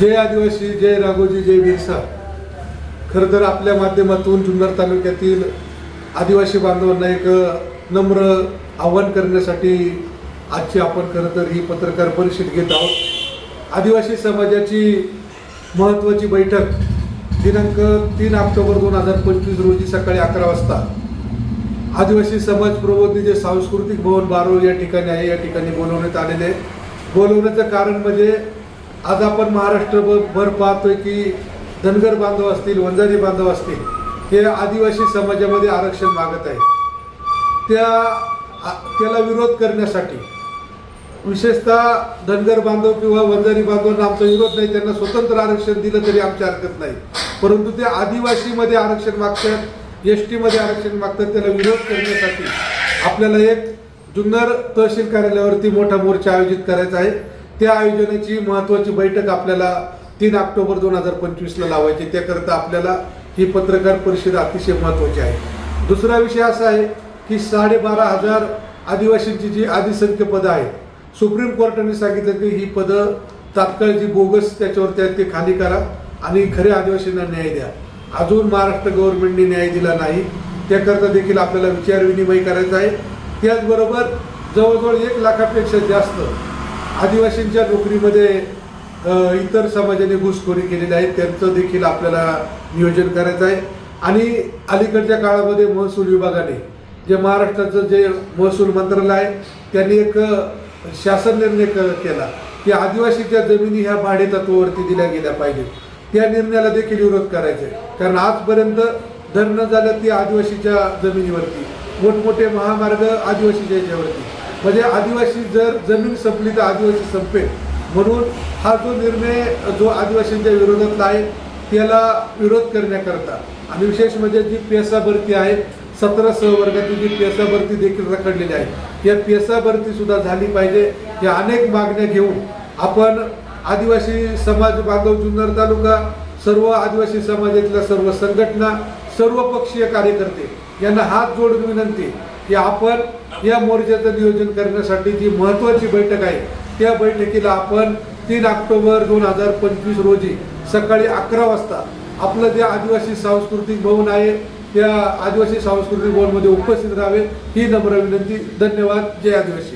जय आदिवासी जय राघोजी जय बिरसा. खरं तर आपल्या माध्यमातून जुन्नर तालुक्यातील आदिवासी बांधवांना एक नम्र आव्हान करण्यासाठी आजची आपण खरं तर ही पत्रकार परिषद घेत आहोत. आदिवासी समाजाची महत्त्वाची बैठक दिनांक तीन ऑक्टोबर दोन हजार पंचवीस रोजी सकाळी अकरा वाजता. आदिवासी समाज प्रबोधनी जे सांस्कृतिक भवन बारोळ या ठिकाणी आहे या ठिकाणी बोलवण्यात आलेले आहे. बोलवण्याचं कारण म्हणजे आज आपण महाराष्ट्रभर पाहतोय की धनगर बांधव असतील वंजारी बांधव असतील हे आदिवासी समाजामध्ये आरक्षण मागत आहे त्या त्याला विरोध करण्यासाठी विशेषतः धनगर बांधव किंवा वंजारी बांधवांना आमचा विरोध नाही त्यांना स्वतंत्र आरक्षण दिलं तरी आमची हरकत नाही. परंतु ते आदिवासीमध्ये आरक्षण मागतात एस टीमध्ये आरक्षण मागतात त्याला विरोध करण्यासाठी आपल्याला एक जुन्नर तहसील कार्यालयावरती मोठा मोर्चा आयोजित करायचा आहे. त्या आयोजनाची महत्त्वाची बैठक आपल्याला तीन ऑक्टोबर दोन हजार पंचवीसला लावायची. त्याकरता आपल्याला ही पत्रकार परिषद अतिशय महत्त्वाची आहे. दुसरा विषय असा आहे की साडेबारा हजार आदिवासींची जी आदिसंख्य पदं आहेत सुप्रीम कोर्टाने सांगितलं की ही पदं तात्काळ जी बोगस त्याच्यावरती आहेत ते खाली करा आणि खऱ्या आदिवासींना न्याय द्या. अजून महाराष्ट्र गव्हर्नमेंटने न्याय दिला नाही. त्याकरता देखील आपल्याला विचार विनिमय करायचा आहे. त्याचबरोबर जवळजवळ एक लाखापेक्षा जास्त आदिवासींच्या नोकरीमध्ये इतर समाजाने घुसखोरी केलेली आहे त्यांचं देखील आपल्याला नियोजन करायचं आहे. आणि अलीकडच्या काळामध्ये महसूल विभागाने जे महाराष्ट्राचं जे महसूल मंत्रालय आहे त्यांनी एक शासन निर्णय क- केला की आदिवासीच्या जमिनी ह्या भाडे तत्वावरती दिल्या गेल्या पाहिजेत. त्या निर्णयाला देखील विरोध करायचा. आहे कारण आजपर्यंत धरणं झालं ती आदिवासीच्या जमिनीवरती. मोठमोठे महामार्ग आदिवासीच्या याच्यावरती. म्हणजे आदिवासी जर जमीन संपली तर आदिवासी संपेल. म्हणून हा जो निर्णय जो आदिवासींच्या विरोधातला आहे त्याला विरोध करण्याकरता. आणि विशेष म्हणजे जी पेसा भरती आहे सतरा सहवर्गातील जी पेसा भरती देखील रखडलेली आहे या पेसा भरतीसुद्धा झाली पाहिजे. या अनेक मागण्या घेऊन आपण आदिवासी समाज बांधव जुन्नर तालुका सर्व आदिवासी समाजातल्या सर्व संघटना सर्व पक्षीय कार्यकर्ते यांना हात जोडून विनंती की आपण या मोर्चाचं नियोजन करण्यासाठी जी महत्त्वाची बैठक आहे त्या बैठकीला आपण तीन ऑक्टोबर दोन हजार पंचवीस रोजी सकाळी अकरा वाजता आपलं जे आदिवासी सांस्कृतिक भवन आहे त्या आदिवासी सांस्कृतिक भवनमध्ये उपस्थित राहावे ही नम्र विनंती. धन्यवाद. जय आदिवासी.